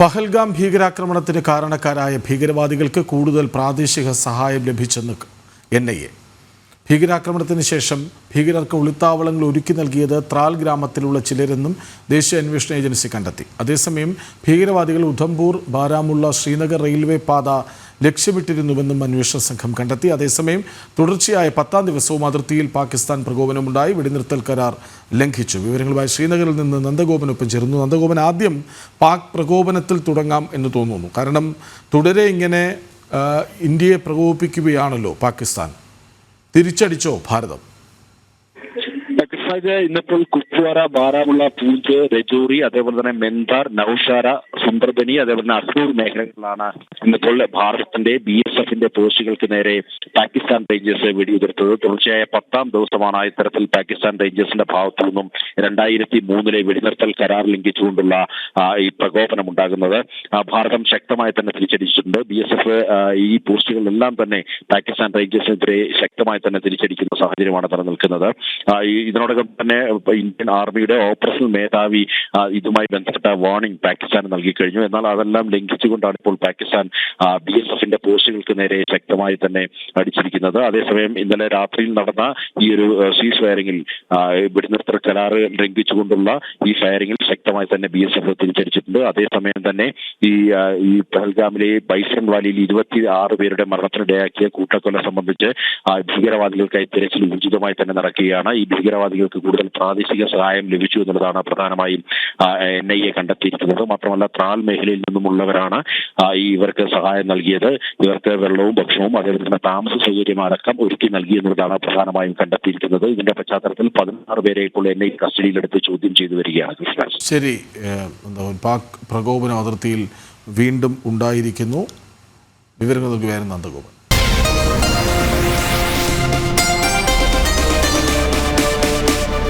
പഹൽഗാം ഭീകരാക്രമണത്തിന് കാരണക്കാരായ ഭീകരവാദികൾക്ക് കൂടുതൽ പ്രാദേശിക സഹായം ലഭിച്ചെന്ന് എൻ ഐ എ. ഭീകരാക്രമണത്തിന് ശേഷം ഭീകരർക്ക് ഒളിത്താവളങ്ങൾ ഒരുക്കി നൽകിയത് ത്രാൽ ഗ്രാമത്തിലുള്ള ചിലരെന്നും ദേശീയ അന്വേഷണ ഏജൻസി കണ്ടെത്തി. അതേസമയം ഭീകരവാദികൾ ഉധംപൂർ ബാരാമുള്ള ശ്രീനഗർ റെയിൽവേ പാത ലക്ഷ്യമിട്ടിരുന്നുവെന്നും അന്വേഷണ സംഘം കണ്ടെത്തി. അതേസമയം തുടർച്ചയായ പത്താം ദിവസവും അതിർത്തിയിൽ പാകിസ്ഥാൻ പ്രകോപനമുണ്ടായി. വെടിനിർത്തൽ കരാർ ലംഘിച്ചു. വിവരങ്ങളുമായി ശ്രീനഗറിൽ നിന്ന് നന്ദഗോപനൊപ്പം ചേർന്നു നന്ദഗോപൻ ആദ്യം പാക് പ്രകോപനത്തിൽ തുടങ്ങാം എന്ന് തോന്നുന്നു. കാരണം തുടരെ ഇങ്ങനെ ഇന്ത്യയെ പ്രകോപിപ്പിക്കുകയാണല്ലോ പാകിസ്ഥാൻ. തിരിച്ചടിച്ചോ ഭാരതം? കൃഷ്ണജ് ഇന്നിപ്പോൾ കുപ്വാര ബാരാമുള്ള പൂഞ്ച് രജോറി അതേപോലെ തന്നെ മെന്താർ നൌഷാര സുന്ദർബനി അതേപോലെ തന്നെ അസൂർ മേഖലകളിലാണ് ഇന്നിപ്പോൾ ഭാരതത്തിന്റെ ബി എസ് എഫിന്റെ പോസ്റ്റുകൾക്ക് നേരെ പാകിസ്ഥാൻ റേഞ്ചേഴ്സ് വെടിയുതിർത്തത്. തുടർച്ചയായ പത്താം ദിവസമാണ് ഇത്തരത്തിൽ പാകിസ്ഥാൻ റേഞ്ചേഴ്സിന്റെ ഭാഗത്തു നിന്നും രണ്ടായിരത്തി മൂന്നിലെ വെടിനിർത്തൽ കരാർ ലംഘിച്ചുകൊണ്ടുള്ള ഈ പ്രകോപനം ഉണ്ടാകുന്നത് ഭാരതം ശക്തമായി തന്നെ തിരിച്ചടിച്ചിട്ടുണ്ട്. ബി എസ് എഫ് ഈ പോസ്റ്റുകളിലെല്ലാം തന്നെ പാകിസ്ഥാൻ റേഞ്ചേഴ്സിനെതിരെ ശക്തമായി തന്നെ തിരിച്ചടിക്കുന്ന സാഹചര്യമാണ് നിലനിൽക്കുന്നത്. ആ, ഈ ഇതിനോടകം തന്നെ ഇന്ത്യൻ ആർമിയുടെ ഓപ്പറേഷണൽ മേധാവി ഇതുമായി ബന്ധപ്പെട്ട വാർണിംഗ് പാകിസ്ഥാൻ നൽകി കഴിഞ്ഞു എന്നാൽ അതെല്ലാം ലംഘിച്ചുകൊണ്ടാണ് ഇപ്പോൾ പാകിസ്ഥാൻ ബി എസ് എഫിന്റെ പോസ്റ്റുകൾക്ക് നേരെ ശക്തമായി തന്നെ അടിച്ചിരിക്കുന്നത്. അതേസമയം ഇന്നലെ രാത്രിയിൽ നടന്ന ഈ ഒരു സീസ് ഫയറിംഗിൽ വെടിനിർത്തൽ കരാറ് ലംഘിച്ചുകൊണ്ടുള്ള ഈ ഫയറിംഗിൽ ശക്തമായി തന്നെ ബി എസ് എഫ് തിരിച്ചടിച്ചിട്ടുണ്ട്. അതേസമയം തന്നെ ഈ ഈ പഹൽഗാമിലെ ബൈസൺ വാലിയിൽ ഇരുപത്തി ആറ് പേരുടെ മരണത്തിനിടയാക്കിയ കൂട്ടക്കൊല സംബന്ധിച്ച് ഭീകരവാദികൾക്കായി തിരച്ചിൽ ഊർജിതമായി തന്നെ നടക്കുകയാണ്. ഈ ഭീകരവാദികൾക്ക് കൂടുതൽ പ്രാദേശിക സഹായം ലഭിച്ചു എന്നുള്ളതാണ് പ്രധാനമായും എൻ ഐ എ കണ്ടെത്തിയിരിക്കുന്നത്. മാത്രമല്ല ത്രാൽ മേഖലയിൽ നിന്നുമുള്ളവരാണ് ഈ ഇവർക്ക് സഹായം നൽകിയത്. ഇവർക്ക് വെള്ളവും ഭക്ഷണവും അതേപോലെ തന്നെ താമസ സൗകര്യം അടക്കം ഒരുക്കി നൽകി എന്നുള്ളതാണ് പ്രധാനമായും കണ്ടെത്തിയിരിക്കുന്നത്. ഇതിന്റെ പശ്ചാത്തലത്തിൽ പതിനാറ് പേരെ ഇപ്പോൾ എൻ ഐ കസ്റ്റഡിയിലെടുത്ത് ചോദ്യം ചെയ്തു വരികയാണ്. കൃഷ്ണരാജ് ശരി എന്താ പാക് പ്രകോപന അതിർത്തിയിൽ വീണ്ടും ഉണ്ടായിരിക്കുന്നു. വിവരങ്ങൾ നൽകുകയായിരുന്നു നന്ദഗോപൻ.